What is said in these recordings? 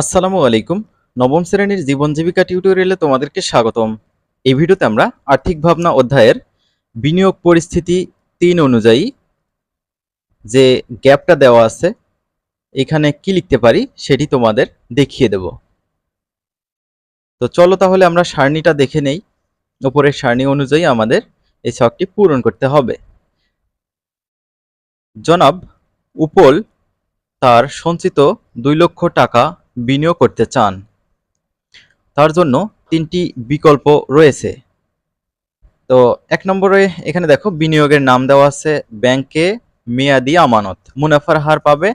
আসসালামু আলাইকুম। নবম শ্রেণির জীবন জীবিকা টিউটোরিয়ালে তোমাদেরকে স্বাগতম। এই ভিডিওতে আমরা আর্থিক ভাবনা অধ্যায়ের বিনিয়োগ পরিস্থিতি তিন অনুযায়ী যে গ্যাপটা দেওয়া আছে, এখানে কি লিখতে পারি সেটি তোমাদের দেখিয়ে দেব। তো চলো তাহলে আমরা সারণীটা দেখে নেই। উপরের সারণী অনুযায়ী আমাদের এই ছকটি পূরণ করতে হবে। জনাব উপল তার সঞ্চিত দুই লক্ষ টাকা বিনিয়োগ করতে চান। তার জন্য তিনটি বিকল্প রয়েছে। তো এক নম্বরে এখানে দেখো, বিনিয়োগের নাম দেওয়া আছে ব্যাংকে মেয়াদি আমানত। মুনাফার হার পাবে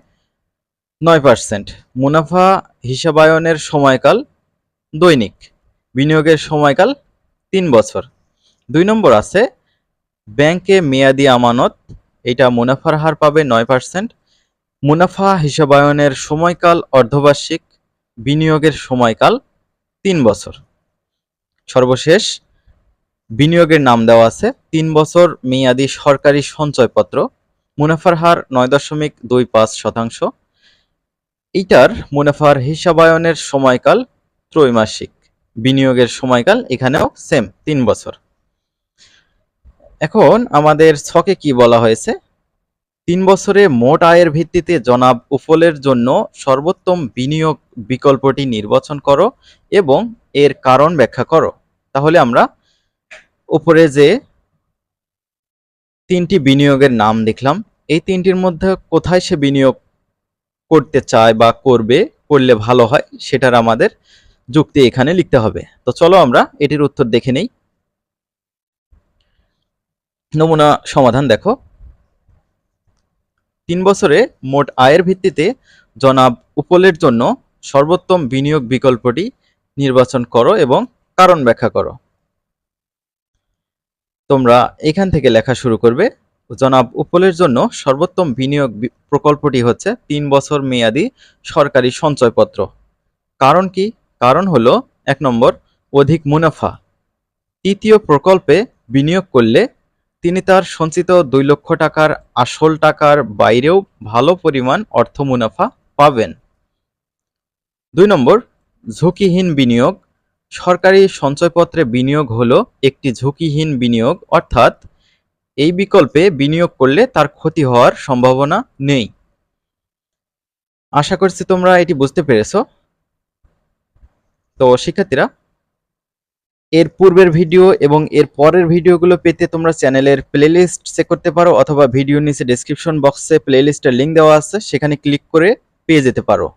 নয় পার্সেন্ট। মুনাফা হিসাবায়নের সময়কাল দৈনিক। বিনিয়োগের সময়কাল তিন বছর। দুই নম্বর আছে, ব্যাংকে মেয়াদি আমানত, এটা মুনাফার হার পাবে নয় পার্সেন্ট। মুনাফা হিসাবায়নের সময়কাল, অর্ধবার্ষিক বিনিয়োগের সময়কাল তিন বছর। সর্বশেষ বিনিয়োগের নাম দেওয়া আছে তিন বছর মেয়াদি সরকারি সঞ্চয়পত্র। মুনাফার হার নয় দশমিক দুই পাঁচ শতাংশ। এইটার মুনাফার হিসাবায়নের সময়কাল ত্রৈমাসিক। বিনিয়োগের সময়কাল এখানেও সেম তিন বছর। এখন আমাদের ছকে কি বলা হয়েছে? তিন বছরে মোট আয়ের ভিত্তিতে জনাব উফলের জন্য সর্বোত্তম বিনিয়োগ বিকল্পটি নির্বাচন করো এবং এর কারণ ব্যাখ্যা করো। তাহলে আমরা উপরে যে তিনটি বিনিয়োগের নাম দেখলাম, এই তিনটির মধ্যে কোথায় সে বিনিয়োগ করতে চায় বা করবে, করলে ভালো হয়, সেটার আমাদের যুক্তি এখানে লিখতে হবে। তো চলো আমরা এটির উত্তর দেখে নেই। নমুনা সমাধান দেখো। তিন বছরে মোট আয়ের ভিত্তিতে জনাব উপলের জন্য সর্বোত্তম বিনিয়োগ বিকল্পটি নির্বাচন করো এবং কারণ ব্যাখ্যা করো। তোমরা এখান থেকে লেখা শুরু করবে, জনাব উপলের জন্য সর্বোত্তম বিনিয়োগ প্রকল্পটি হচ্ছে তিন বছর মেয়াদি সরকারি সঞ্চয়পত্র। কারণ কি? কারণ হলো, এক নম্বর, অধিক মুনাফা। তৃতীয় প্রকল্পে বিনিয়োগ করলে তিনি তার সঞ্চিত দুই লক্ষ টাকার আসল টাকার বাইরেও ভালো পরিমাণ অর্থ মুনাফা পাবেন। দুই নম্বর, ঝুঁকিহীন বিনিয়োগ। সরকারি সঞ্চয়পত্রে বিনিয়োগ হলো একটি ঝুঁকিহীন বিনিয়োগ, অর্থাৎ এই বিকল্পে বিনিয়োগ করলে তার ক্ষতি হওয়ার সম্ভাবনা নেই। আশা করছি তোমরা এটি বুঝতে পেরেছ। তো, শিক্ষার্থীরা এর পূর্বের ভিডিও এবং এর পরের ভিডিওগুলো পেতে তোমরা চ্যানেলের প্লেলিস্ট চেক করতে পারো অথবা ভিডিও নিচে ডেসক্রিপশন বক্সে প্লেলিস্টের লিঙ্ক দেওয়া আছে, সেখানে ক্লিক করে পেয়ে যেতে পারো।